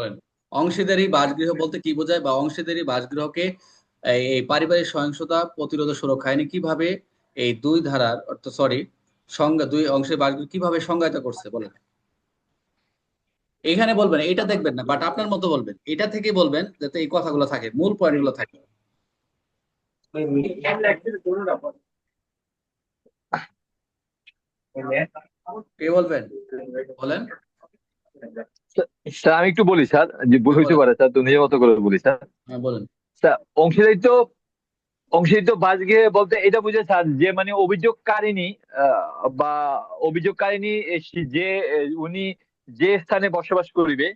বলেন অংশীদারি বাসগৃহ বলতে কি বোঝায়? বা অংশীদারি বাসগৃহকে এই পারিবারিক সহিংসতা প্রতিরোধ সুরক্ষা আইনে কীভাবে এই দুই ধারার, অর্থ সরি সংজ্ঞা, দুই অংশের বাসগৃহ কীভাবে সংজ্ঞায়িত করছে? বলেন। এখানে বলবেন, এটা দেখবেন না বাট আপনার মতো বলবেন। এটা থেকে বলবেন যাতে এই কথাগুলো থাকে, মূল পয়েন্টগুলো থাকে। কে বলবেন? বলেন। স্যার আমি একটু বলি স্যার যে হইতে পারে স্যার তো নিজের মতো করে বলি স্যার। হ্যাঁ বলেন। স্যার অংশীদারিত্ব অংশীদারিত্ব বাসগৃহে বলতে এটা বুঝে স্যার যে মানে অভিযোগকারিনী বা অভিযোগকারিনী যে উনি যে স্থানে বসবাস করিবে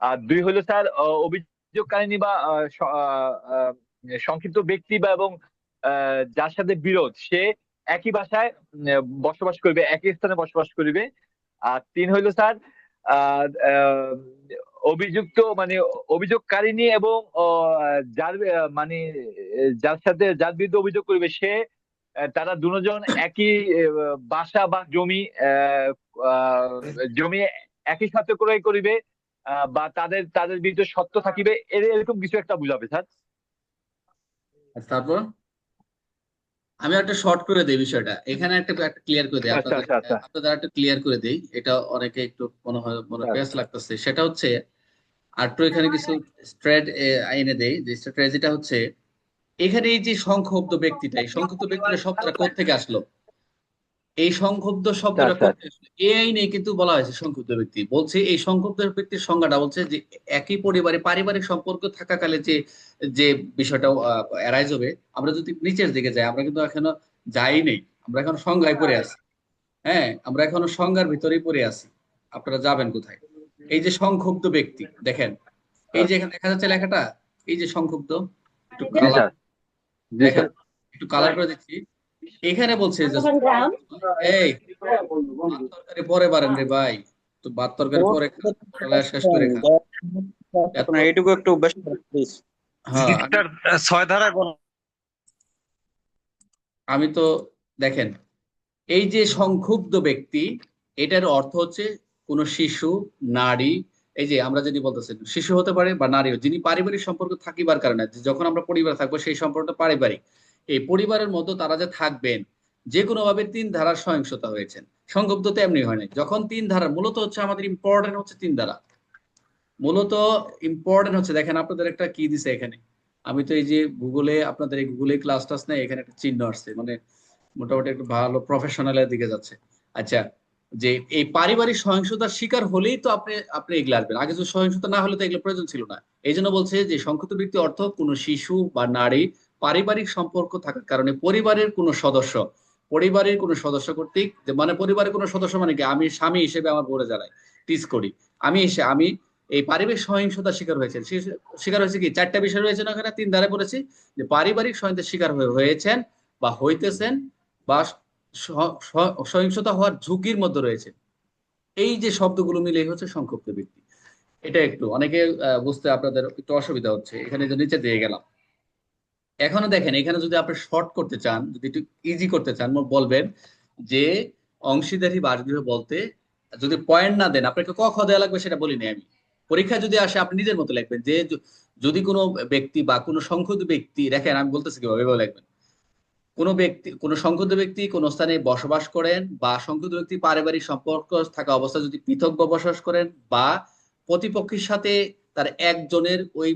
আর দুই হলো স্যার অভিযোগকারিনী বা সংক্ষিপ্ত ব্যক্তি বা এবং আহ, যার সাথে বিরোধ সে একই বাসায় উম, বসবাস করবে একই স্থানে বসবাস করিবে। আর তিন হইল স্যার অভিযুক্ত মানে অভিযোগকারিনী এবং যার মানে যার সাথে যার বিরুদ্ধে অভিযোগ করবে সে, তারা দুজন একই, বাসা বা জমি জমি একই সাথে ক্রয় করিবে বা তাদের তাদের বিরুদ্ধে সত্য থাকিবে, এর- এরকম কিছু একটা বুঝাবে, স্যার। তারপর? আমি একটা শর্ট করে দেই বিষয়টা। এখানে একটা একটা ক্লিয়ার করে দেই আচ্ছা, আপনাদের। আচ্ছা, আচ্ছা। আপনাদের একটা ক্লিয়ার করে দেই। এটা অনেকে একটু মনে হয় মনে বেস পেস লাগতেছে। সেটা হচ্ছে আর একটু এখানে কিছু স্ট্রেট এনে দেই। যে স্ট্র্যাটেজিটা যেটা হচ্ছে এখানে এই যে সংক্ষুব্ধ ব্যক্তিটা এই সংক্ষুব্ধ ব্যক্তিটা সবটা কোথা থেকে আসলো? এই সংক্ষুব্ধ শব্দটা আচ্ছা। আইনে কিন্তু বলা হয়েছে সংক্ষুব্ধ ব্যক্তি। বলছে এই সংক্ষুব্ধ ব্যক্তির সংজ্ঞাটা বলছে যে একই পরিবারে পারিবারিক সম্পর্ক থাকাকালে যে যে বিষয়টা অ্যারাইজ হবে আমরা যদি নিচের দিকে যাই আমরা কিন্তু এখনও যাই নেই। আমরা এখন সংজ্ঞায় পড়ে আছি। হ্যাঁ আমরা এখনও সংজ্ঞার ভিতরেই পড়ে আছি। আপনারা যাবেন কোথায়? এই যে সংক্ষুব্ধ ব্যক্তি দেখেন। এই যে এখানে দেখা যাচ্ছে লেখাটা? এই যে সংক্ষুব্ধ একটু কালার একটু কালার করে দিচ্ছি। এখানে বলছে যে এই তরকারি পরে পারেন রে ভাই। তো ভাত তরকারি পরে শেষ করে খান আপনার এইটুকু একটু বেশি প্লিজ হ্যাঁ। আমি- ছয় ধারায় আমি তো দেখেন এই যে সংক্ষুব্ধ ব্যক্তি এটার অর্থ হচ্ছে কোন শিশু নারী এই যে আমরা যদি বলতেছি শিশু হতে পারে বা নারীও যিনি পারিবারিক সম্পর্ক থাকিবার কারণে যখন আমরা পরিবার থাকব সেই সম্পর্কটা পারিবারিক। এই পরিবারের মধ্যে তারা যে থাকবেন, যে কোনো ভাবে তিন ধারার সহিংসতা হয়েছেন। সংক্ষুব্ধ তো এমনি হয় যখন তিন ধারা, মূলত হচ্ছে আমাদের ইম্পর্টেন্ট হচ্ছে তিন ধারা। মূলত ইম্পর্টেন্ট হচ্ছে, দেখেন আপনাদের একটা কি দিছে এখানে। আমি তো এই যে গুগলে আপনাদের এই গুগলে ক্লাস টাস নেই, এখানে একটা চিহ্ন আসছে। মানে মোটামুটি একটু ভালো প্রফেশনালের দিকে যাচ্ছে। আচ্ছা যে এই পারিবারিক সহিংসতার শিকার হলেই তো আপনি আপনি এগুলো আসবেন। আগে যদি সহিংসতা না হলে তো এগুলো প্রয়োজন ছিল না। এই জন্য বলছে যে সংক্ষিপ্ত ব্যক্তি অর্থ কোনো শিশু বা নারী পারিবারিক সম্পর্ক থাকার কারণে পরিবারের কোনো সদস্য, পরিবারের কোনো সদস্য কর্তৃক মানে পরিবারের কোনো সদস্য মানে কি? আমি স্বামী হিসেবে আমার বোরে জানাই টিস করি। আমি এসে, আমি এই পারিবারিক সহিংসতার শিকার হয়েছেন শিকার হয়েছে কি? চারটা বিষয় রয়েছে না ওখানে? তিন ধারে বলেছি যে পারিবারিক সহিংসতার শিকার হয়ে- হয়েছেন বা হইতেছেন বা সহিংসতা হওয়ার ঝুঁকির মধ্যে রয়েছে। এই যে শব্দগুলো মিলে হচ্ছে সংক্ষিপ্ত ব্যক্তি এটা একটু, অনেকে বুঝতে আপনাদের একটু অসুবিধা হচ্ছে। এখানে যে নিচে দিয়ে গেলাম। এখনও দেখেন, এখানে যদি আপনি শর্ট করতে চান, যদি একটু ইজি করতে চান বলবেন যে অংশীদারি বাসগৃহ বলতে যদি পয়েন্ট না দেন, আপনাকে ক খ দেওয়া লাগবে সেটা বলিনি আমি। পরীক্ষায় যদি আসে, আপনি নিজের মতো লিখবেন যে যদি কোনো ব্যক্তি বা কোনো সংক্ষুব্ধ ব্যক্তি, দেখেন আমি বলতেছি কীভাবে, এভাবে লিখবেন। কোনো ব্যক্তি, কোনো সংক্ষুব্ধ ব্যক্তি কোনো স্থানে বসবাস করেন বা সংক্ষুব্ধ ব্যক্তি পারিবারিক সম্পর্ক থাকা অবস্থায় যদি পৃথক বসবাস করেন বা প্রতিপক্ষের সাথে তার একজনের ওই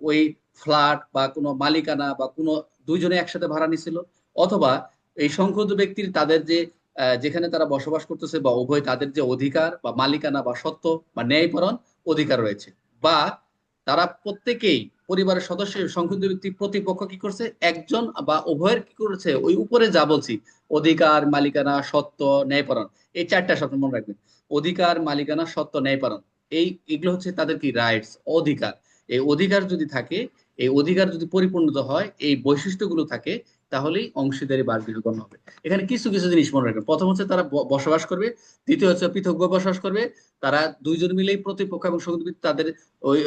ওই ফ্ল্যাট বা কোনো মালিকানা বা কোনো দুইজনে একসাথে ভাড়া নিছিল, অথবা এই সংক্ষুব্ধ ব্যক্তির তাদের যে যেখানে তারা বসবাস করতেছে বা উভয় তাদের যে অধিকার বা মালিকানা বা সত্ত্ব বা ন্যায়পরণ অধিকার রয়েছে। বা তারা প্রত্যেকেই পরিবারের সদস্য সংক্ষুব্ধ ব্যক্তি প্রতিপক্ষ কি করছে? একজন বা উভয়ের কি করেছে? ওই উপরে যা বলছি, অধিকার, মালিকানা সত্ত্ব ন্যায়পরণ এই চারটা শব্দ মনে রাখবেন। অধিকার, মালিকানা সত্ত্ব ন্যায়পরণ এই এগুলো হচ্ছে তাদের কি রাইটস অধিকার। এই অধিকার যদি থাকে, এই অধিকার যদি পরিপূর্ণত হয়, এই বৈশিষ্ট্যগুলো থাকে, তাহলেই অংশীদারি বাসগৃহ হবে। এখানে কিছু কিছু জিনিস মনে রাখবেন। প্রথম হচ্ছে তারা বসবাস করবে। দ্বিতীয় হচ্ছে পৃথক বসবাস করবে। তারা দুইজন মিলেই প্রতিপক্ষ এবং সংযুক্ত তাদের ওই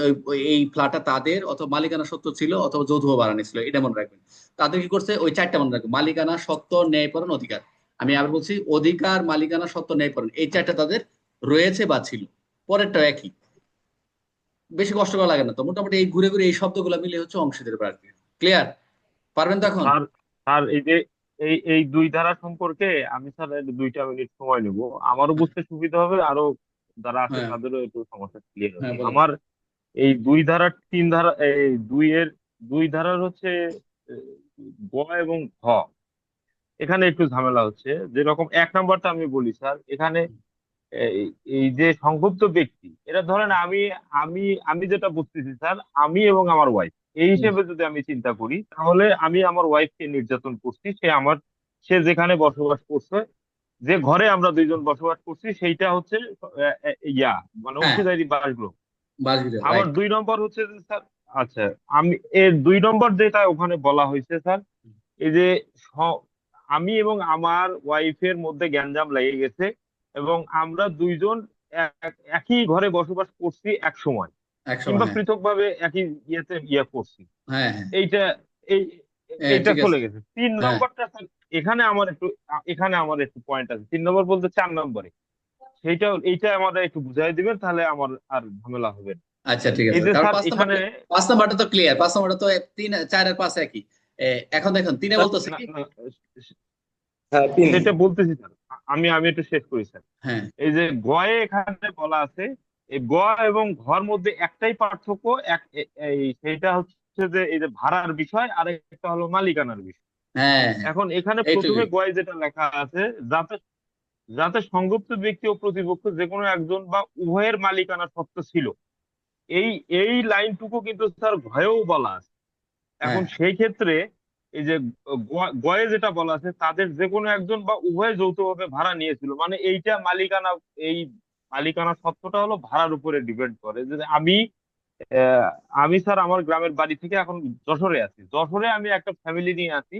এই ফ্ল্যাটটা তাদের অথবা মালিকানা সত্ত্ব ছিল অথবা যৌথ বানানি ছিল, এটা মনে রাখবেন। তাদের কি করছে? ওই চারটা মনে রাখবেন। মালিকানা সত্ত্ব ন্যায়পরণ অধিকার। আমি আবার বলছি, অধিকার, মালিকানা সত্ত্ব ন্যায়পরণ এই চারটা তাদের রয়েছে বা ছিল। পরেরটা একই। বেশি কষ্ট করা লাগে না তো। মোটামুটি এই ঘুরে ঘুরে এই শব্দগুলো মিলে হচ্ছে অংশীদারি প্রার্থী ক্লিয়ার পারবেন তো এখন? স্যার এই যে এই এই দুই ধারা সম্পর্কে আমি স্যার দুইটা মিনিট সময় নেব। আমারও বুঝতে সুবিধা হবে আরও যারা আছে হ্যাঁ। তাদেরও একটু সমস্যা ক্লিয়ার হ্যাঁ, হবে আমার এই দুই ধারার তিন ধারা এই দুই এর দুই ধারার হচ্ছে গ এবং ঘ। এখানে একটু ঝামেলা হচ্ছে। যেরকম এক নাম্বারটা আমি বলি স্যার এখানে এই যে সংক্ষুব্ধ ব্যক্তি এটা ধরেন আমি আমি আমি যেটা বুঝতেছি স্যার আমি এবং আমার ওয়াইফ এই হিসেবে যদি আমি চিন্তা করি তাহলে আমি আমার ওয়াইফকে নির্যাতন করছি সে আমার সে যেখানে বসবাস করছে যে ঘরে আমরা দুইজন বসবাস করছি সেইটা হচ্ছে ইয়া মানে হ্যাঁ। অংশীদারি বাসগৃহ। বাসগৃহ আমার দুই নম্বর হচ্ছে যে স্যার আচ্ছা আমি এর দুই নম্বর যেটা ওখানে বলা হয়েছে স্যার এই যে আমি এবং আমার ওয়াইফের মধ্যে গ্যাঞ্জাম লেগে গেছে এবং আমরা দুইজন এক- একই ঘরে বসবাস করছি এক সময়। কিংবা হ্যাঁ। পৃথকভাবে একই ইয়েতে ইয়ে করছি। হ্যাঁ হ্যাঁ। এইটা এই এইটা চলে গেছে। তিন। নম্বরটা এখানে আমার একটু এখানে আমার একটু পয়েন্ট আছে। তিন নম্বর বলতে চার নম্বরে। সেইটা এইটা আমাদের একটু বুঝাই দিবেন তাহলে আমার আর ঝামেলা হবে না। আচ্ছা ঠিক আছে। এখানে পাঁচ নাম্বারটা তো ক্লিয়ার পাঁচ নাম্বারটা তো তিন চার আর পাঁচ একই। এখন দেখুন তিনে বলতেছে না, কি হ্যাঁ তিন। সেটা বলতেছি স্যার। আমি আমি একটু শেষ করি স্যার। হ্যাঁ। এই যে গয়ে এখানে বলা আছে এই গ এবং ঘর মধ্যে একটাই পার্থক্য এক এই সেইটা হচ্ছে যে এই যে ভাড়ার বিষয় আর একটা হলো মালিকানার বিষয়। হ্যাঁ এখন এখানে প্রথমে গয়ে যেটা লেখা আছে যাতে যাতে সংযুক্ত ব্যক্তি ও প্রতিপক্ষ যে কোনো একজন বা উভয়ের মালিকানা সত্ত্ব ছিল। এই এই লাইনটুকু কিন্তু স্যার ভয়েও বলা আছে। এখন হ্যাঁ। সেই ক্ষেত্রে এই যে গয়ে যেটা বলা আছে তাদের যে কোনো একজন বা উভয় যৌথভাবে ভাড়া নিয়েছিল। মানে এইটা মালিকানা এই মালিকানা সত্ত্বটা হলো ভাড়ার উপরে ডিপেন্ড করে। যে আমি আমি স্যার আমার গ্রামের বাড়ি থেকে এখন যশোরে আছি। যশোরে আমি একটা ফ্যামিলি নিয়ে আছি।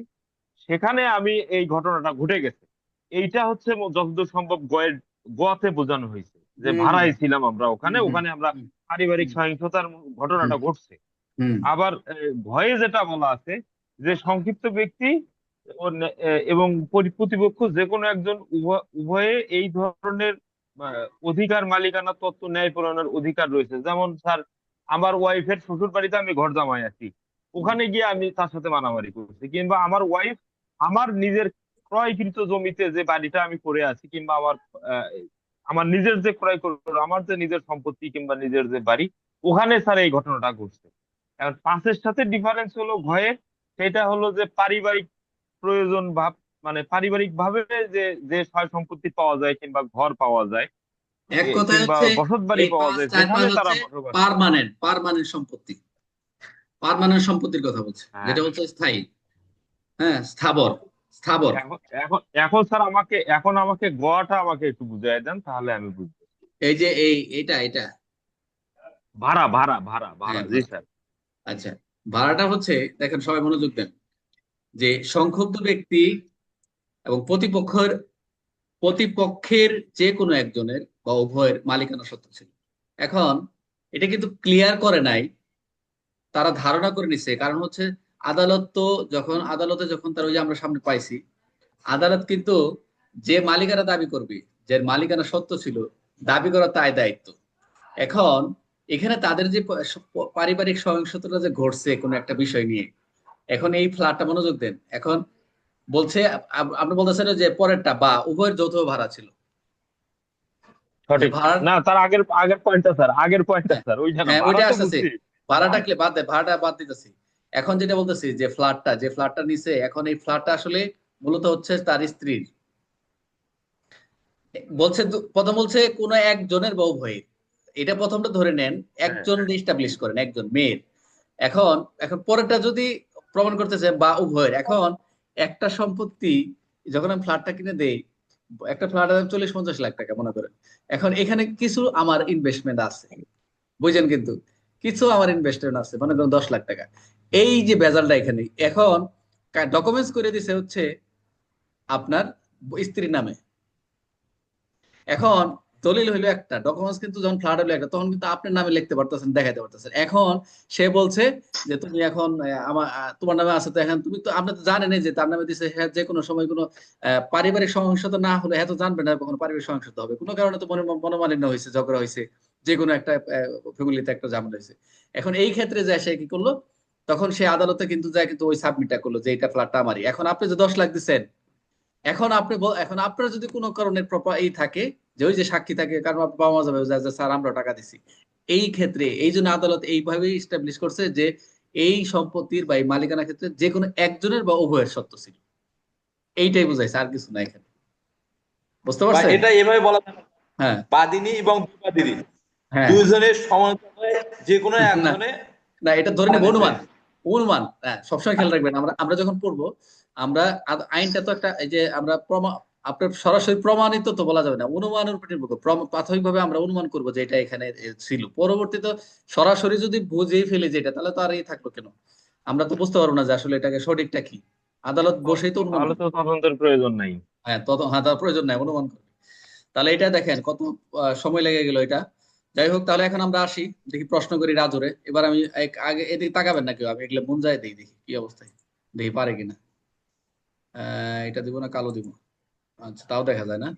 সেখানে আমি এই ঘটনাটা ঘটে গেছে। এইটা হচ্ছে যতদূর সম্ভব গয়ের গতে বোঝানো হয়েছে। যে। ভাড়ায় ছিলাম আমরা ওখানে। ওখানে আমরা পারিবারিক সহিংসতার ঘটনাটা ঘটছে। আবার ভয়ে যেটা বলা আছে যে সংক্ষিপ্ত ব্যক্তি এবং পরি- প্রতিপক্ষ যে কোনো একজন উভয়- এই ধরনের অধিকার মালিকানা তত্ত্ব ন্যায় প্রণয়নের অধিকার রয়েছে। যেমন স্যার, আমার ওয়াইফের শ্বশুর বাড়িতে আমি ঘর জামাই আছি। ওখানে গিয়ে আমি তার সাথে মারামারি করছি কিংবা আমার ওয়াইফ আমার নিজের ক্রয়কৃত জমিতে যে বাড়িটা আমি করে আছি কিংবা আমার আমার নিজের যে ক্রয় করল, আমার যে নিজের সম্পত্তি কিংবা নিজের যে বাড়ি, ওখানে স্যার এই ঘটনাটা ঘটছে। এখন পাঁচের সাথে ডিফারেন্স হলো ভয়ের সেটা হলো যে পারিবারিক প্রয়োজন ভাব মানে পারিবারিক ভাবে যে যে সয় সম্পত্তি পাওয়া যায় কিংবা ঘর পাওয়া যায় এক কিংবা হচ্ছে বসত বাড়ি পাওয়া যায় যেখানে তারা। পার্মানেন্ট পার্মানেন্ট সম্পত্তি। পার্মানেন্ট সম্পত্তির কথা বলছে। হ্যাঁ। যেটা হচ্ছে স্থায়ী। হ্যাঁ স্থাবর স্থাবর। এখন এখন এখন স্যার আমাকে এখন আমাকে গোয়াটা আমাকে একটু বুঝাই দেন তাহলে আমি বুঝব। এই যে এই এটা এটা ভাড়া ভাড়া ভাড়া ভাড়া। হ্যাঁ, জি স্যার। আচ্ছা। ভাড়াটা হচ্ছে, দেখেন সবাই মনোযোগ দেন, যে সংক্ষুব্ধ ব্যক্তি এবং প্রতিপক্ষের প্রতিপক্ষের যে কোনো একজনের বা উভয়ের মালিকানা সত্ত্ব ছিল। এখন এটা কিন্তু ক্লিয়ার করে নাই, তারা ধারণা করে নিছে, কারণ হচ্ছে আদালত তো যখন, আদালতে যখন তার ওই যে আমরা সামনে পাইছি, আদালত কিন্তু যে মালিকানা দাবি করবে, যে মালিকানা সত্য ছিল, দাবি করা তাই দায়িত্ব। এখন এখানে তাদের যে পারিবারিক সহিংসতাটা যে ঘটছে কোনো একটা বিষয় নিয়ে এখন এই ফ্ল্যাটটা মনোযোগ দেন। এখন বলছে আপনি বলতেছেন যে পরেরটা বা উভয়ের যৌথ ভাড়া ছিল। না তার আগের আগের পয়েন্টটা স্যার আগের পয়েন্টটা হ্যাঁ। স্যার ওইটা হ্যাঁ, ওইটা আসতেছে। ভাড়াটা কি বাদ দে ভাড়াটা বাদ দিতেছি। এখন যেটা বলতেছি যে ফ্ল্যাটটা যে ফ্ল্যাটটা নিছে এখন এই ফ্ল্যাটটা আসলে মূলত হচ্ছে তার স্ত্রীর। বলছে প্রথম বলছে কোন একজনের বা উভয়ের এটা প্রথমটা ধরে নেন একজন এস্টাবলিশ করেন একজন মেয়ের। এখন এখন পরেরটা যদি প্রমাণ করতেছে বা উভয়ের এখন একটা সম্পত্তি যখন আমি ফ্ল্যাটটা কিনে দেই একটা ফ্ল্যাট চল্লিশ পঞ্চাশ লাখ টাকা মনে করেন। এখন এখানে কিছু আমার ইনভেস্টমেন্ট আছে। বুঝেন কিন্তু? কিছু আমার ইনভেস্টমেন্ট আছে মনে করেন দশ লাখ টাকা। এই যে বেজালটা এখানে এখন ডকুমেন্টস করে দিছে হচ্ছে আপনার স্ত্রীর নামে। এখন দলিল হইল একটা ডকুমেন্টস কিন্তু যখন ফ্লাড হলো একটা, তখন কিন্তু আপনার নামে লিখতে পারতেছেন দেখাতে পারতেছেন। এখন সে বলছে যে, তুমি এখন আমার তোমার নামে আছে তো এখন তুমি তো, আপনি তো জানেনই যে, তার নামে দিছে হ্যাঁ যে কোনো সময় কোনো পারিবারিক সহিংসতা না হলে হ্যাঁ তো জানবে না কখনো পারিবারিক সহিংসতা হবে। কোনো কারণে তো মনে, মনোমালিন্য হয়েছে ঝগড়া হয়েছে যে কোনো একটা ফ্যামিলিতে একটা ঝামেলা হয়েছে এখন এই ক্ষেত্রে যায় সে কি করল? তখন সে আদালতে কিন্তু যায় কিন্তু ওই সাবমিটটা করল যে এটা ফ্ল্যাটটা আমারই। এখন আপনি যে দশ লাখ দিচ্ছেন এখন আপনি এখন আপনার যদি কোনো কারণের প্রপার এই থাকে যে ওই যে সাক্ষী থাকে কারণ বাবা মা যাবে যে স্যার আমরা টাকা দিছি। এই ক্ষেত্রে এই জন্য আদালত এইভাবেই স্টাবলিশ করছে যে এই সম্পত্তির বা এই মালিকানা ক্ষেত্রে যে কোনো একজনের বা উভয়ের সত্য ছিল। এইটাই বুঝাইছে আর কিছু না এখানে। বুঝতে পারছেন? এটা এভাবে বলা হ্যাঁ। বাদিনী এবং বিবাদিনী হ্যাঁ। দুইজনের সমান্তরালে যে কোনো একজনে না এটা ধরে নেব অনুমান। অনুমান হ্যাঁ সবসময় খেয়াল রাখবেন। আমরা আমরা যখন পড়ব আমরা আইনটা তো একটা এই যে আমরা প্রমাণ আপনার সরাসরি প্রমাণিত তো বলা যাবে না অনুমানের উপর নির্ভর প্রাথমিকভাবে আমরা অনুমান করব যে এটা এখানে ছিল। পরবর্তীতে সরাসরি যদি বুঝেই ফেলি যে এটা তাহলে তো আর এই থাকল কেন? আমরা তো বুঝতে পারব না যে আসলে এটাকে সঠিকটা কি। আদালত বসেই তো অনুমান তো তদন্তের প্রয়োজন নাই। হ্যাঁ তত হ্যাঁ তার প্রয়োজন নাই অনুমান করবে। তাহলে এটা দেখেন কত সময় লেগে গেল এটা। যাই হোক তাহলে এখন আমরা আসি দেখি প্রশ্ন করি রাজুরে। এবার আমি এক- আগে এদিকে তাকাবেন না কেউ আমি এগুলো মন যায় দিই দেখি কি অবস্থায়। দেখি পারে কিনা। আহ, এটা দিব না কালো দিব। আচ্ছা তাও দেখা যায় না?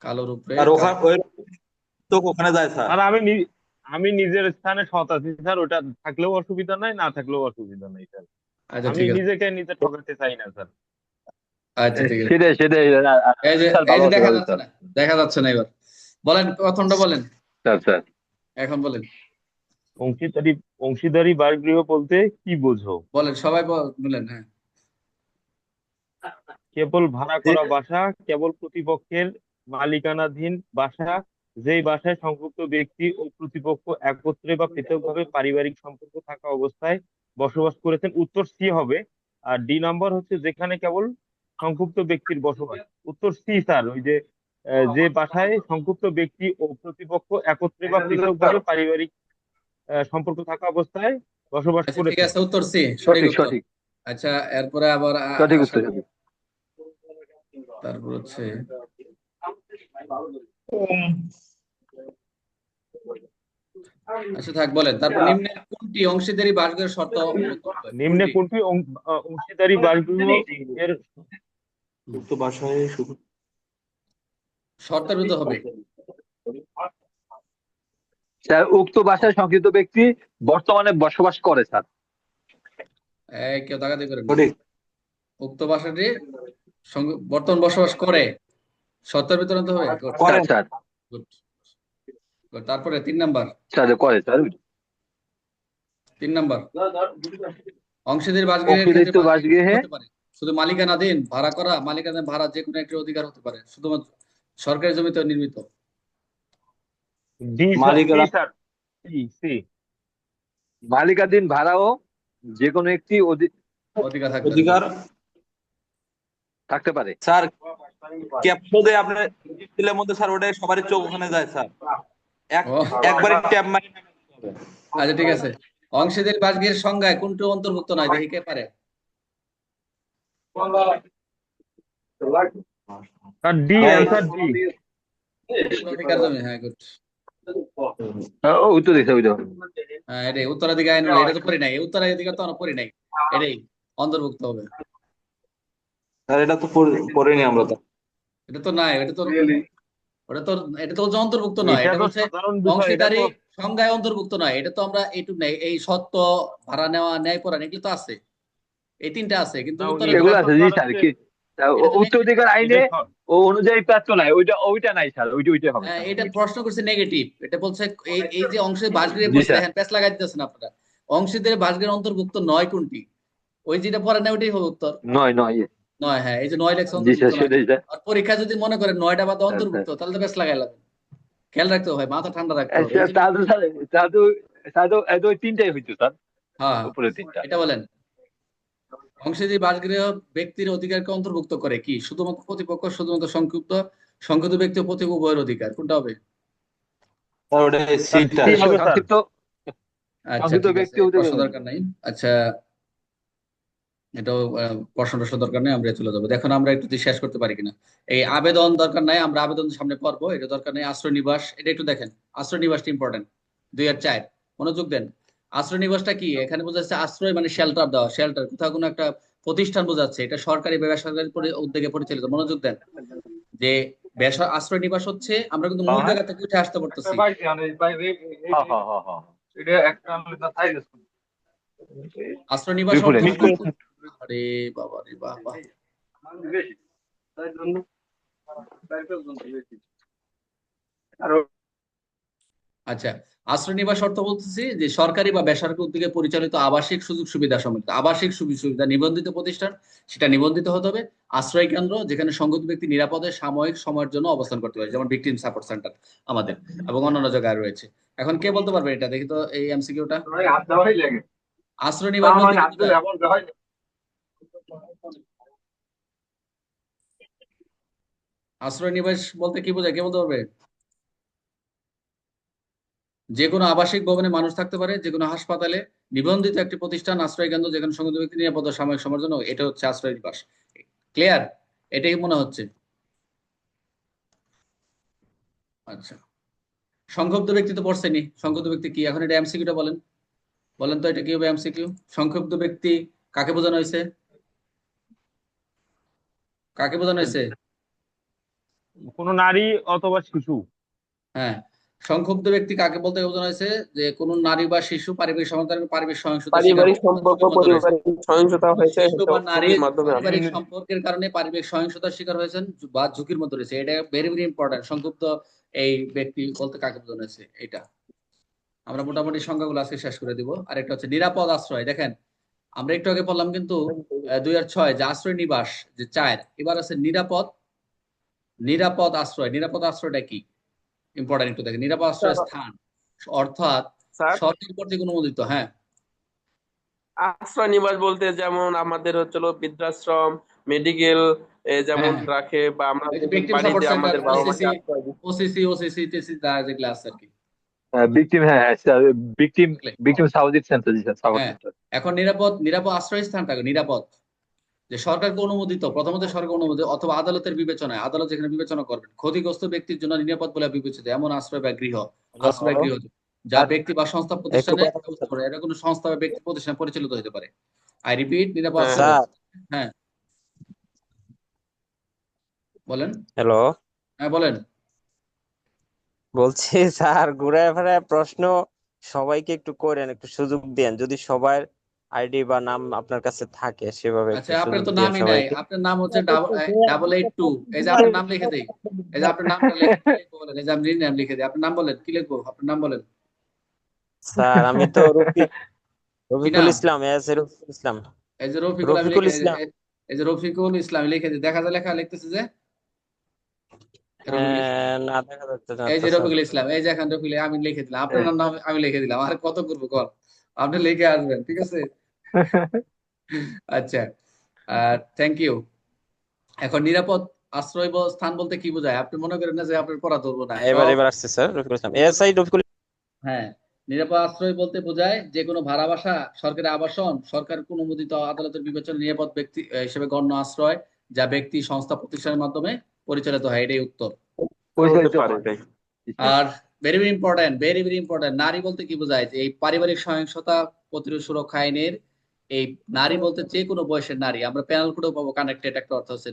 কালোর উপরে আর ওখানে ওই তো ওখানে যায় স্যার। আর আমি আমি নিজের স্থানে সৎ আছি স্যার ওটা থাকলেও অসুবিধা নাই না থাকলেও অসুবিধা নাই স্যার। আচ্ছা আমি ঠিক আছে। নিজেকে নিজে ঠকাতে চাই না স্যার। আচ্ছা ঠিক আছে। সেটাই সেটাই আ- আ- এই যে এই যে দেখা যাচ্ছে না দেখা যাচ্ছে না এবার। বলেন প্রথমটা বলেন। Sir sir. এখন বলেন। অংশীদারি অংশীদারি বাসগৃহ বলতে কি বোঝো? বলেন সবাই বল- বলেন হ্যাঁ। কেবল ভাড়া করা বাসা কেবল প্রতিপক্ষের মালিকানাধীন বাসা যেই বাসায় সংযুক্ত ব্যক্তি ও প্রতিপক্ষ একত্রে বা পৃথকভাবে পারিবারিক সম্পর্ক থাকা অবস্থায় বসবাস করেছেন উত্তর সি হবে। আর ডি নাম্বার হচ্ছে যেখানে কেবল সংযুক্ত ব্যক্তির বসবাস। উত্তর সি স্যার ওই যে যে বাসায় সংযুক্ত ব্যক্তি ও প্রতিপক্ষ একত্রে বা পৃথকভাবে পারিবারিক আহ, সম্পর্ক থাকা অবস্থায় বসবাস আচ্ছা ঠিক আছে উত্তর সি সঠিক সঠিক আচ্ছা এরপরে আবার সঠিক উত্তর সঠিক। তারপর হচ্ছে আচ্ছা থাক বলেন। তারপর নিম্নে কোনটি অংশীদারি বাসগৃহের শর্ত নিম্নে কোনটি? অংশীদারি বাসগৃহ এর উক্ত বাসায় শুধু হবে। স্যার উক্ত বাসায় সংকৃত ব্যক্তি বর্তমানে বসবাস করে স্যার। এই কেউ তাকাতি করে উক্ত বাসাটি বর্তমান বসবাস করে। শর্তের ভিতরে তো হবে। Sir good, good. তারপরে তিন নাম্বার। স্যার করে স্যার। তিন নাম্বার। অংশীদারি বাসগৃহে শুধু মালিকানাধীন ভাড়া করা মালিকানাধীন ভাড়া যে কোনো একটি অধিকার হতে পারে। শুধুমাত্র সরকারি জমিতে নির্মিত। মালিকাধীন ভাড়াও যে কোনো একটি অধি- অধিকার থাকবে। অধিকার থাকতে পারে। স্যার ক্যাপশনে আপনার ডিটেলের মধ্যে স্যার ওটাই সবারই চোখ ওখানে যায় স্যার। এক ও। একবারে ট্যাব মারি আচ্ছা ঠিক আছে। অংশীদারি বাসগৃহের সংজ্ঞায় কোনটি অন্তর্ভুক্ত নয় দেখি কে পারে। স্যার ডি হ্যাঁ। ডি অধিকার জমি হ্যাঁ গুড হ্যাঁ, ও উত্তর দিচ্ছে ওইটা হ্যাঁ এটাই উত্তরাধিকার এটা তো পড়ি নাই উত্তরাধিকার তো আমরা পড়ি নাই এটাই অন্তর্ভুক্ত হবে। স্যার এটা তো আমরা তো। এটা তো নাই এটা তো ওটা তো এটা তো অন্তর্ভুক্ত নয় এটা হচ্ছে অংশীদারি সংজ্ঞায় অন্তর্ভুক্ত নয় এটা তো আমরা এইটুকু নাই এই সত্য ভাড়া নেওয়া ন্যায় পরায়ণ এগুলো তো আছে। এই তিনটা আছে কিন্তু উত্তরাধিকার এগুলো আছে জি স্যার স্যার কি উত্তরাধিকার আইনে ও অনুযায়ী প্রাপ্ত নাই ওইটা ওইটা নাই স্যার ওইটা ওইটা হবে। হ্যাঁ, এটা প্রশ্ন করছে নেগেটিভ এটা বলছে এই এই যে জি, বলছে স্যার। দেখেন প্যাচ লাগাই দিতেছেন আপনারা। অংশীদারি বাসগৃহের অন্তর্ভুক্ত নয় কোনটি? ওই যেটা পরে না ওইটাই হবে উত্তর। নয় নয় নয় হ্যাঁ এই যে নয় লেখছে পরীক্ষা যদি মনে করেন নয়টা বাদে হ্যাঁ, অন্তর্ভুক্ত তাহলে তো প্যাচ লাগাই লাগবে খেয়াল রাখতে হবে মাথা ঠান্ডা রাখতে হবে। স্যার তা তো স্যার তা তো তা তো এ তো ওই তিনটাই হইতো স্যার? হ্যাঁ উপরে তিনটা। এটা বলেন। অংশীদারি বাসগৃহ ব্যক্তির অধিকারকে অন্তর্ভুক্ত করে কি? শুধুমাত্র প্রতিপক্ষ শুধুমাত্র সংক্ষিপ্ত সংক্ষিপ্ত ব্যক্তি প্রতি উভয়ের অধিকার কোনটা হবে? আচ্ছা দরকার নাই। আচ্ছা এটাও প্রশ্ন টশ্ন দরকার নেই আমরা চলে যাব। দেখুন আমরা একটু শেষ করতে পারি কিনা। এই আবেদন দরকার নাই আমরা আবেদন সামনে করব এটা দরকার নেই আশ্রয় নিবাস এটা একটু দেখেন আশ্রয় নিবাসটা ইম্পর্টেন্ট দুই আর চার মনোযোগ দেন। আশ্রয় নিবাসটা কি? এখানে বোঝা যাচ্ছে আশ্রয় মানে শেল্টার দেওয়া শেল্টার কোথাও কোনো একটা প্রতিষ্ঠান বোঝাচ্ছে এটা সরকারি বা বেসরকারি উদ্যোগে পরিচালিত। মনোযোগ দেন। যে বেসর আশ্রয় নিবাস হচ্ছে আমরা কিন্তু মূল হ্যাঁ। জায়গা থেকে উঠে আসতে পারতেছি। আশ্রয় নিবাস। আরে বাবা রে বাবা আচ্ছা আশ্রয় নিবাস অর্থ বলতেছি যে সরকারি বা বেসরকারি উদ্যোগে পরিচালিত আবাসিক সুযোগ সুবিধা সম্মিলিত আবাসিক সুযোগ সুবিধা নিবন্ধিত প্রতিষ্ঠান সেটা নিবন্ধিত হতে হবে। আশ্রয় কেন্দ্র যেখানে সংগত ব্যক্তি নিরাপদে সাময়িক সময়ের জন্য অবস্থান করতে পারে যেমন ভিকটিম সাপোর্ট সেন্টার আমাদের এবং অন্যান্য জায়গায় রয়েছে। এখন কে বলতে পারবে এটা? দেখি তো এই এমসিকিউটা আশ্রয় নিবাস বলতে কি বোঝায়? আশ্রয় নিবাস বলতে কি বোঝায়? কে বলতে পারবে? যে কোনো আবাসিক ভবনে মানুষ থাকতে পারে, যে কোনো হাসপাতালে নিবন্ধিত একটি প্রতিষ্ঠান, আশ্রয় কেন্দ্র যেখানে সংগত ব্যক্তি নিরাপদ সাময়িক সময়ের জন্য এটা হচ্ছে আশ্রয় নিবাস। ক্লিয়ার এটাই মনে হচ্ছে। আচ্ছা। সংক্ষিপ্ত ব্যক্তি তো পড়ছেনি সংক্ষিপ্ত ব্যক্তি কি? এখন এটা এমসিকিউটা বলেন। বলেন তো এটা কি হবে এমসিকিউ সংক্ষিপ্ত ব্যক্তি কাকে বোঝানো হয়েছে? কাকে বোঝানো হয়েছে? কোনো নারী অথবা শিশু। হ্যাঁ সংক্ষুব্ধ ব্যক্তি কাকে বলতে বোঝানো হয়েছে যে কোন নারী বা শিশু পারিবারিক সমাধান পারিবারিক সহিংসতা পারিবারিক সম্পর্ক পারিবারিক সহিংসতা হয়েছে শিশু বা নারীর মাধ্যমে পারিবারিক সম্পর্কের কারণে পারিবারিক সহিংসতার শিকার হয়েছেন বা ঝুঁকির মধ্যে রয়েছে। এটা ভেরি ভেরি ইম্পর্টেন্ট সংক্ষিপ্ত এই ব্যক্তি বলতে কাকে বোঝানো হয়েছে এটা। আমরা মোটামুটি সংখ্যাগুলো আজকে শেষ করে দিব। আর একটা হচ্ছে নিরাপদ আশ্রয়। দেখেন আমরা একটু আগে বললাম কিন্তু দুই হাজার ছয় যে আশ্রয় নিবাস যে চায়ের এবার আছে নিরাপদ নিরাপদ আশ্রয় নিরাপদ আশ্রয়টা কি ইম্পর্টেন্ট একটু দেখেন নিরাপদ আশ্রয় স্থান অর্থাৎ সরকার কর্তৃক অনুমোদিত হ্যাঁ আশ্রয় নিবাস বলতে যেমন আমাদের হচ্ছিল বৃদ্ধাশ্রম মেডিকেল যেমন হ্যাঁ। রাখে বা আমরা আমাদের বাবা। ওসিসি ওসিসি টিসি যেগুলো আছে আর কি ভিকটিম হ্যাঁ ভিকটিম ভিকটিম সাউদিক সেন্টার জি স্যার সাউথ। সেন্টার এখন নিরাপদ নিরাপদ আশ্রয় স্থানটা? নিরাপদ যে সরকারকে অনুমোদিত প্রথমত সরকার অনুমোদিত অথবা আদালতের বিবেচনায় আদালত যেখানে বিবেচনা করবেন ক্ষতিগ্রস্ত ব্যক্তির জন্য নিরাপদ বলে বিবেচিত এমন আশ্রয় বা গৃহ আশ্রয় গৃহ যা ব্যক্তি বা সংস্থা প্রতিষ্ঠানে করে এটা কোনো সংস্থা বা ব্যক্তি প্রতিষ্ঠানে পরিচালিত হতে পারে। আই রিপিট নিরাপদ হ্যাঁ। হ্যাঁ। বলেন। হ্যালো। হ্যাঁ বলেন। বলছি স্যার ঘুরায় ফেরায় প্রশ্ন সবাইকে একটু করেন একটু সুযোগ দেন। যদি সবার আইডি বা নাম আপনার কাছে থাকে সেভাবে আচ্ছা আপনার তো নামই নাই। আপনার নাম হচ্ছে ডাবল এইট টু এই যে আপনার নাম লিখে দেই। এই যে আপনার নামটা লিখে লিখব বলেন এই যে আমি নাম লিখে দিই। আপনার নাম বলেন কি লিখব? আপনার নাম বলেন। স্যার আমি তো রফিক রফিকুল নাম? ইসলাম এস রফিকুল ইসলাম। এই যে রফিকুল লিখে ইসলাম। এই- যে রফিকুল ইসলাম লিখে দিই। দেখা যায় লেখা লিখতেছে যে? না দেখা যাচ্ছে না এই যে রফিকুল ইসলাম এই যে এখন রফিকুল আমি লিখে দিলাম। আপনার নাম আমি লিখে দিলাম। আর কত করব কর আপনি লিখে আসবেন ঠিক আছে? আচ্ছা থ্যাংক ইউ এখন নিরাপদ আশ্রয় বা স্থান বলতে কি বোঝায়? আপনি মনে করেন না যে আপনার পড়া ধরবো না? এবার এবার আসছে স্যার রফিকুল ইসলাম। এস রফিকুল হ্যাঁ নিরাপদ আশ্রয় বলতে বোঝায় যে কোনো ভাড়া বাসা সরকারি আবাসন সরকার অনুমোদিত আদালতের বিবেচনায় নিরাপদ ব্যক্তি হিসেবে গণ্য আশ্রয় যা ব্যক্তি সংস্থা প্রতিষ্ঠানের মাধ্যমে পরিচালিত হয়। এটাই উত্তর। হতে পারে তাই। আর very very important very very important নারী বলতে কি বোঝায়? যে এই পারিবারিক সহিংসতা প্রতিরোধ সুরক্ষা আইনের এই নারী বলতে যে কোনো বয়সের নারী আমরা প্যানেল কোডেও পাবো কানেক্টেড একটা অর্থ হচ্ছে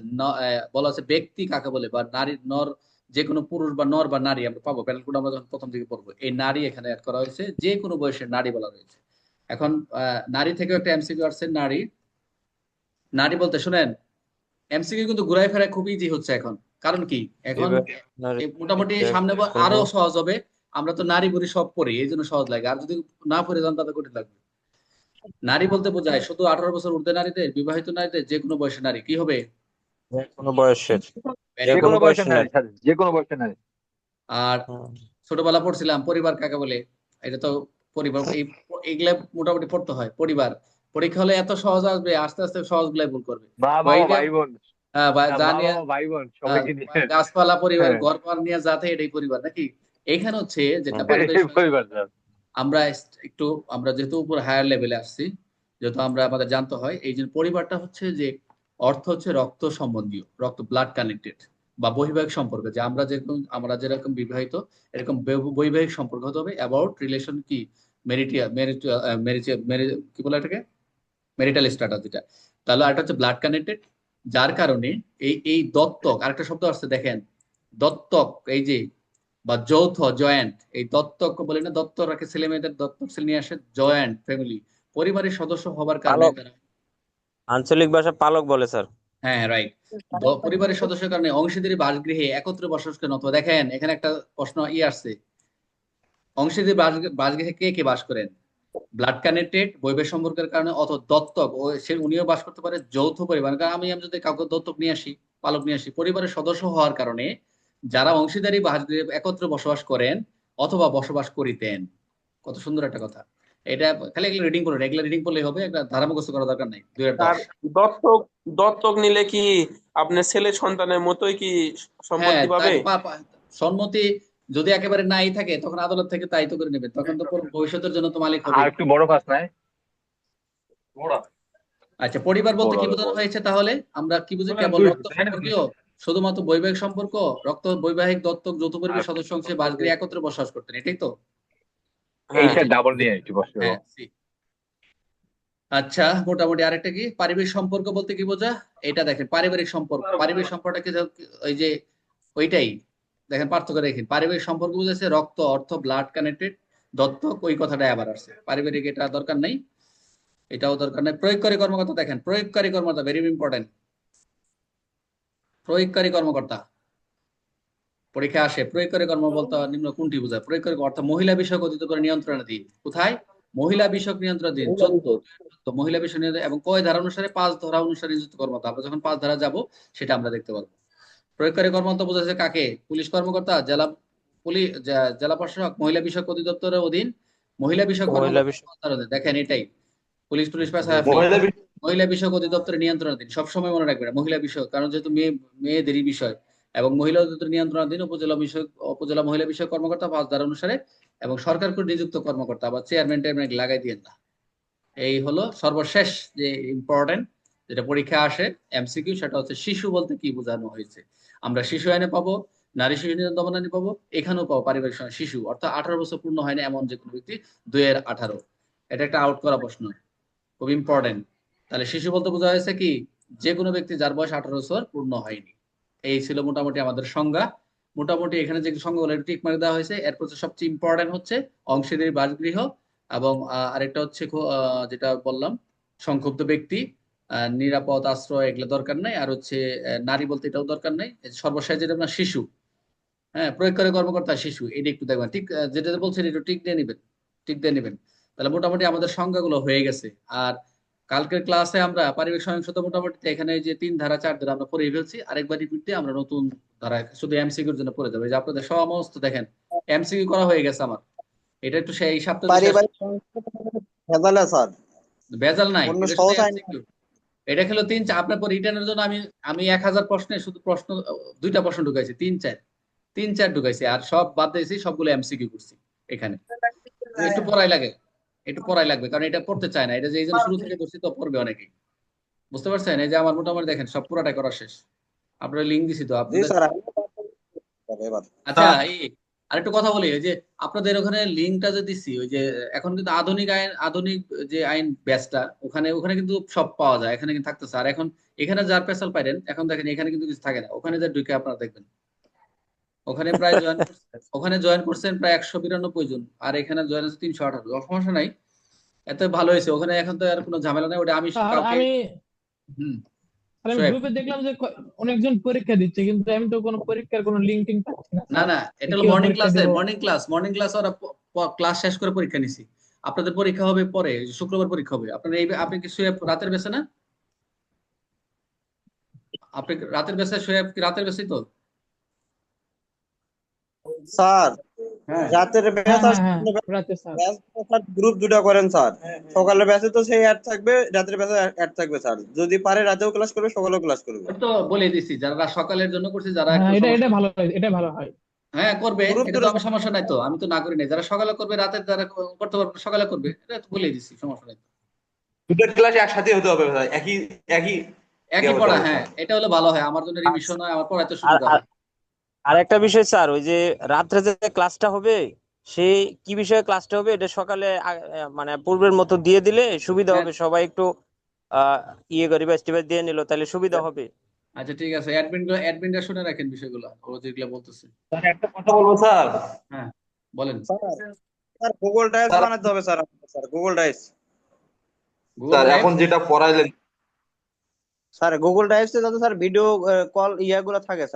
বলা হচ্ছে ব্যক্তি কাকে বলে বা নারী নর যে কোনো পুরুষ বা নর বা নারী আমরা পাবো। প্যানেল কোড আমরা যখন প্রথম দিকে পড়ব এই নারী এখানে অ্যাড করা হয়েছে যে কোনো বয়সের নারী বলা হয়েছে। এখন নারী থেকেও একটা এমসিকিউ আসছে নারী। নারী বলতে শুনেন এমসিকিউ কিন্তু ঘুরাই ফেরায় খুব ইজি হচ্ছে এখন। কারণ কি? এখন মোটামুটি সামনে আরও সহজ হবে। আমরা তো নারী বুড়ি সব পড়ি এই জন্য সহজ লাগে। আর যদি না পড়ে যান তাতে কঠিন লাগবে। নারী বলতে বোঝায় শুধু আঠারো বছর ঊর্ধ্বে নারীদের বিবাহিত নারীদের যে কোনো বয়সের নারী কি হবে? যে কোনো বয়সের। যে কোনো বয়সের নারী যে কোনো বয়সের নারী। আর। ছোটবেলা পড়ছিলাম পরিবার কাকে বলে? এটা তো পরিবার এই এগুলা মোটামুটি পড়তে হয় পরিবার। পরীক্ষা হলে এত সহজ আসবে আস্তে আস্তে সহজ গুলাই ভুল করবে। হ্যাঁ, বা- যা মা নিয়ে বাবা ভাই বোন সবাইকে নিয়ে। আহ, গাছপালা পরিবার হ্যাঁ। ঘর পার নিয়ে যাতে এটাই পরিবার নাকি? এখানে হচ্ছে যেটা পরিবার আমরা একটু, আমরা যেহেতু উপর হায়ার লেভেলে আসছি, যেহেতু আমরা আমাদের জানতে হয়, এই যে পরিবারটা হচ্ছে যে অর্থ হচ্ছে রক্ত সম্বন্ধীয়, রক্ত ব্লাড কানেক্টেড বা বৈবাহিক সম্পর্ক, যে আমরা যেরকম আমরা যেরকম বিবাহিত, এরকম বৈবাহিক সম্পর্ক হতে হবে অ্যাবাউট রিলেশন কি? মেরিটিয়া মেরিটিয়া কি বলে এটাকে? মেরিটাল স্ট্যাটাস যেটা। তাহলে আরেকটা হচ্ছে ব্লাড কানেক্টেড যার কারণে এই এই দত্তক, আরেকটা শব্দ আসছে, দেখেন, দত্তক, এই যে বা যৌথ জয়েন্ট এই দত্তক বলে না দত্ত রাখে ছেলে মেয়েদের দত্তক ছেলে নিয়ে আসে জয়েন্ট ফ্যামিলি পরিবারের সদস্য হবার কারণে। তারা আঞ্চলিক ভাষা পালক বলে স্যার। হ্যাঁ রাইট পরিবারের সদস্যের কারণে অংশীদারি বাসগৃহে একত্রে বসবাস করেন অথবা দেখেন এখানে একটা প্রশ্ন ই আসছে। অংশীদারি বাস- বাসগৃহে কে কে বাস করেন? ব্লাড কানেক্টেড বৈবাহিক সম্পর্কের কারণে অথবা দত্তক ও সে উনিও বাস করতে পারে যৌথ পরিবার। কারণ আমি আমি যদি কাউকে দত্তক নিয়ে আসি পালক নিয়ে আসি পরিবারের সদস্য হওয়ার কারণে যারা অংশীদারি বাসগৃহে একত্রে বসবাস করেন অথবা বসবাস করিতেন। কত সুন্দর একটা কথা। এটা খালি এগুলো রিডিং করুন এগুলো রিডিং করলেই হবে একটা ধারা মুখস্থ করার দরকার নাই। দুই আর আর দশ দত্তক দত্তক নিলে কি আপনার ছেলে সন্তানের মতোই কি সম্পত্তি হ্যাঁ পাবে? সম্মতি যদি একেবারে নাই থাকে তখন আদালত থেকে তাই তো করে নেবে। তখন তো পুরো ভবিষ্যতের জন্য তো মালিক হবে আর একটু বড় পাস নাই? আচ্ছা পরিবার বলতে কি বোঝানো হয়েছে তাহলে? আমরা কি বুঝি? কেবল রক্ত সম্পর্কীয়? শুধুমাত্র বৈবাহিক সম্পর্ক রক্ত বৈবাহিক দত্তক যৌথ পরিবারের সদস্য অংশে বাসগৃহে একত্রে বসবাস করতেন এটাই তো? হ্যাঁ ডাবল নিয়ে হ্যাঁ. আচ্ছা মোটামুটি আরেকটা কি? পারিবারিক সম্পর্ক বলতে কি বোঝা? এটা দেখেন পারিবারিক সম্পর্ক। পারিবারিক সম্পর্কটা কি ওই যে ওইটাই। দেখেন পার্থক্য দেখেন। পারিবারিক সম্পর্ক বুঝেছে রক্ত অর্থ ব্লাড কানেক্টেড দত্তক ওই কথাটাই আবার আসছে। পারিবারিক এটা দরকার নাই এটাও দরকার নাই। প্রয়োগকারী কর্মকর্তা দেখেন প্রয়োগকারী কর্মকর্তা ভেরি ইম্পর্টেন্ট প্রয়োগকারী কর্মকর্তা। পরীক্ষা আসে প্রয়োগকারী কর্মকর্তা নিম্ন কোনটি বোঝায়? প্রয়োগকারী অর্থাৎ মহিলা বিষয়ক অধিদপ্তর নিয়ন্ত্রণাধীন কোথায়? মহিলা বিষয়ক নিয়ন্ত্রণাধীন চোদ্দ। তো মহিলা বিষয় নিয়ন্ত্রণ এবং কয় ধারা অনুসারে? পাঁচ ধারা অনুসারে নিযুক্ত কর্মকর্তা আমরা যখন পাঁচ ধারা যাব সেটা আমরা দেখতে পারব। প্রয়োগকারী কর্মকর্তা বোঝাচ্ছে কাকে? পুলিশ কর্মকর্তা জেলা পুলিশ জেলা প্রশাসক মহিলা বিষয়ক অধিদপ্তরের অধীন। মহিলা বিষয়ক। দেখেন এটাই। পুলিশ টুলিশ পাস মহিলা বিষয়ক অধিদপ্তরের নিয়ন্ত্রণাধীন সবসময় মনে রাখবেন মহিলা বিষয় কারণ যেহেতু মেয়ে মেয়েদেরই বিষয় এবং মহিলা অধিদপ্তরের নিয়ন্ত্রণাধীন উপজেলা বিষয়ক উপজেলা মহিলা বিষয়ক কর্মকর্তা পাঁচ ধারা অনুসারে এবং সরকার কর্তৃক নিযুক্ত কর্মকর্তা বা চেয়ারম্যান টেয়ারম্যান লাগাই দিয়েন না। এই হলো সর্বশেষ যে ইম্পর্টেন্ট যেটা পরীক্ষা আসে এমসিকিউ সেটা হচ্ছে শিশু বলতে কি বোঝানো হয়েছে। আমরা শিশু আইনে পাবো নারী শিশু নির্যাতন দমন আইনে পাবো এখানেও পাবো পারিবারিক শিশু। অর্থাৎ আঠারো বছর পূর্ণ হয় না এমন যে কোনো ব্যক্তি দুই এর আঠারো। এটা একটা আউট করা প্রশ্ন। খুব ইম্পর্টেন্ট তাহলে শিশু বলতে বোঝা হয়েছে কি যে কোনো ব্যক্তি যার বয়স আঠারো বছর পূর্ণ হয়নি। এই ছিল মোটামুটি আমাদের সংজ্ঞা। মোটামুটি এখানে যে সংজ্ঞাগুলো টিক মার্ক দেওয়া হয়েছে, এরপর সবচেয়ে ইম্পর্টেন্ট হচ্ছে অংশীদারি বাসগৃহ এবং আরেকটা হচ্ছে যেটা বললাম, সংক্ষুব্ধ ব্যক্তি নিরাপদ আশ্রয় এগুলো দরকার নাই। আর হচ্ছে নারী বলতে এটাও দরকার নাই। সর্বশেষ যেটা আপনার শিশু। হ্যাঁ প্রয়োগকারী কর্মকর্তা শিশু, এটা একটু দেখবেন। ঠিক যেটা বলছেন, একটু টিক দিয়ে নেবেন টিক দিয়ে নেবেন। তাহলে মোটামুটি আমাদের সংজ্ঞাগুলো হয়ে গেছে। আর কালকের ক্লাসে আমরা পারিবারিক সহিংসতা মোটামুটি এখানে যে তিন ধারা চার ধারা আমরা পড়ে ফেলছি। আরেকবার রিপিট দিয়ে আমরা নতুন ধারা শুধু এমসিকিউর জন্য পড়ে যাব। যে আপনাদের সমস্ত দেখেন এমসিকিউ করা হয়ে গেছে আমার। এটা একটু সেই সপ্তাহে স্যার ভেজাল নাই। এটা খেলো তিন চার। আপনার পর রিটার্নের জন্য আমি আমি এক হাজার প্রশ্নে শুধু প্রশ্ন দুইটা প্রশ্ন ঢুকাইছি তিন চার। তিন চার ঢুকাইছি। আর সব বাদ দিয়েছি সবগুলো এমসিকিউ করছি এখানে। একটু পড়াই লাগে। একটু পড়াই লাগবে কারণ এটা পড়তে চায় না এটা যে এই জন্য শুরু থেকে করছি তো পড়বে অনেকেই। বুঝতে পারছেন? এই যে আমার মোটামুটি দেখেন সব পুরাটাই করা শেষ। আপনার লিঙ্ক দিছি তো এবার। আচ্ছা এই আরেকটু কথা বলি ওই যে আপনাদের ওখানে লিঙ্কটা যে দিছি ওই যে এখন কিন্তু আধুনিক আইন আধুনিক যে আইন ব্যাচটা ওখানে ওখানে কিন্তু সব পাওয়া যায় এখানে কিন্তু থাকতেছে। আর এখন এখানে যার পেশাল পাইলেন এখন দেখেন এখানে কিন্তু কিছু থাকে না ওখানে যা ঢুকে আপনারা দেখবেন। ওখানে প্রায় জয়েন ওখানে জয়েন করছেন প্রায় একশো বিরানব্বই জন আর এখানে জয়েন আছে তিনশো আঠারো সমস্যা নাই এত ভালো হয়েছে ওখানে এখন তো আর কোনো ঝামেলা নাই ওটা আমি কাউকে আমি হুম আমি গ্রুপে দেখলাম যে অনেকজন পরীক্ষা দিচ্ছে কিন্তু আমি তো কোনো পরীক্ষার কোনো লিঙ্ক টিঙ্ক পাচ্ছি না না না এটা হলো মর্নিং ক্লাসে মর্নিং ক্লাস মর্নিং ক্লাস ওরা ক্লাস শেষ করে পরীক্ষা নিছি। আপনাদের পরীক্ষা হবে পরে শুক্রবার পরীক্ষা হবে। আপনার এই আপনি কি রাতের বেসে না? আপনি রাতের কি রাতের বেসেই তো? স্যার হ্যাঁ। রাতের হ্যাঁ ব্যাচ আর হ্যাঁ হ্যাঁ সকালের রাতে স্যার ব্যাচ স্যার গ্রুপ দুটো করেন স্যার। সকালের ব্যাচে তো সেই অ্যাড থাকবে রাতের ব্যাচে অ্যাড থাকবে স্যার। যদি পারে রাতেও ক্লাস করবে সকালেও ক্লাস করবে। তো বলে দিছি যারা সকালের জন্য করছে যারা হ্যাঁ এটা এটা ভালো হয় এটা ভালো হয়। হ্যাঁ করবে এটা তো আমার সমস্যা নাই তো আমি তো না করি নাই। যারা সকালে করবে রাতের যারা করতে পারবে না, সকালে করবে এটা তো বলে দিছি সমস্যা নাই দুটো ক্লাস একসাথে হতে হবে ভাই। একই একই একই পড়া হ্যাঁ এটা হলে ভালো হয় আমার জন্য রিভিশন হয় আমার পড়াতে সুবিধা হয়। আর একটা বিষয় স্যার ওই যে রাত্রে যে ক্লাসটা হবে সে কি বিষয়ে ক্লাসটা হবে এটা সকালে মানে পূর্বের মতো দিয়ে দিলে সুবিধা হ্যাঁ। হবে। সবাই একটু আহ ইয়ে করে রিভাইজ টিভাইজ দিয়ে নিল তাহলে সুবিধা হবে। আচ্ছা ঠিক আছে। অ্যাডমিন অ্যাডমিনরা শুনে রাখেন বিষয়গুলো ও যেগুলো বলতেছে। স্যার একটা কথা বলব স্যার। হ্যাঁ বলেন। স্যার স্যার গুগল ড্রাইভ বানাতে হবে sir sir Google drive sir এখন যেটা পড়াইলেন। স্যার গুগল ড্রাইভসে যাতে স্যার ভিডিও কল ইয়াগুলো থাকে স্যার।